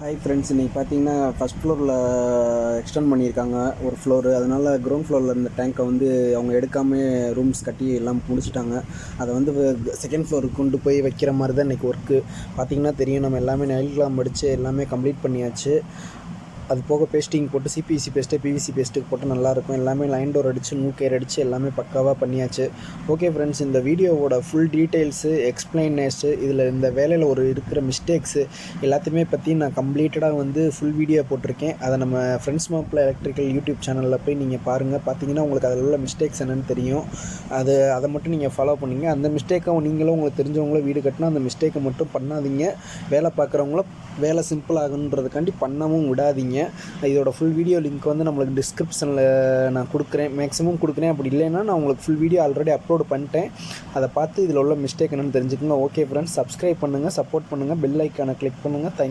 Hi friends இன்றைக்கி பார்த்தீங்கன்னா first ஃப்ளோரில் எக்ஸ்டெண்ட் பண்ணியிருக்காங்க. ஒரு ஃப்ளோரு அதனால் கிரவுண்ட் ஃப்ளோரில் இருந்த டேங்க்கை வந்து அவங்க எடுக்காமல் ரூம்ஸ் கட்டி எல்லாம் முடிச்சிட்டாங்க. அதை வந்து செகண்ட் ஃப்ளோருக்கு கொண்டு போய் வைக்கிற மாதிரி தான் இன்றைக்கி ஒர்க்கு பார்த்தீங்கன்னா தெரியும் நம்ம எல்லாமே நெல் கிளாம் அடித்து எல்லாமே கம்ப்ளீட் பண்ணியாச்சு. அது போக பேஸ்டிங் போட்டு சிபிசி பேஸ்ட்டு பிவிசி பேஸ்ட்டுக்கு போட்டு நல்லாயிருக்கும். எல்லாமே லைன் டோர் அடித்து நூக்கேர் அடித்து எல்லாமே பக்காவாக பண்ணியாச்சு. ஓகே ஃப்ரெண்ட்ஸ் இந்த வீடியோவோட ஃபுல் டீட்டெயில்ஸு எக்ஸ்பிளைனேஸு இதில் இந்த வேலையில் ஒரு இருக்கிற மிஸ்டேக்ஸு எல்லாத்தையுமே பற்றி நான் கம்ப்ளீட்டடாக வந்து ஃபுல் வீடியோ போட்டிருக்கேன். அதை நம்ம ஃப்ரெண்ட்ஸ் மாப்பில் எலக்ட்ரிக்கல் யூடியூப் சேனலில் போய் நீங்கள் பாருங்கள் பார்த்தீங்கன்னா உங்களுக்கு அதில் உள்ள மிஸ்டேக்ஸ் என்னென்னு தெரியும். அது அதை மட்டும் நீங்கள் ஃபாலோ பண்ணிங்க. அந்த மிஸ்டேக்கை நீங்களும் உங்களுக்கு தெரிஞ்சவங்களும் வீடு கட்டினா அந்த மிஸ்டேக்கை மட்டும் பண்ணாதீங்க. வேலை பார்க்குறவங்கள வேலை சிம்பிள் ஆகுன்றதுக்காண்டி பண்ணவும் விடாதீங்க. இதோட ஃபுல் வீடியோ லிங்க் வந்து நம்மளுக்கு டிஸ்கிரிப்ஷனில் நான் கொடுக்குறேன். மேக்ஸிமம் கொடுக்குறேன். அப்படி இல்லைன்னா நான் உங்களுக்கு ஃபுல் வீடியோ ஆல்ரெடி அப்லோட் பண்ணிட்டேன். அதை பார்த்து இதில் உள்ள மிஸ்டேக் என்னென்னு தெரிஞ்சுக்கோங்க. ஓகே ஃப்ரெண்ட்ஸ் சப்ஸ்கிரைப் பண்ணுங்கள் சப்போர்ட் பண்ணுங்கள் பெல் ஐக்கானை கிளிக் பண்ணுங்கள் தேங்க்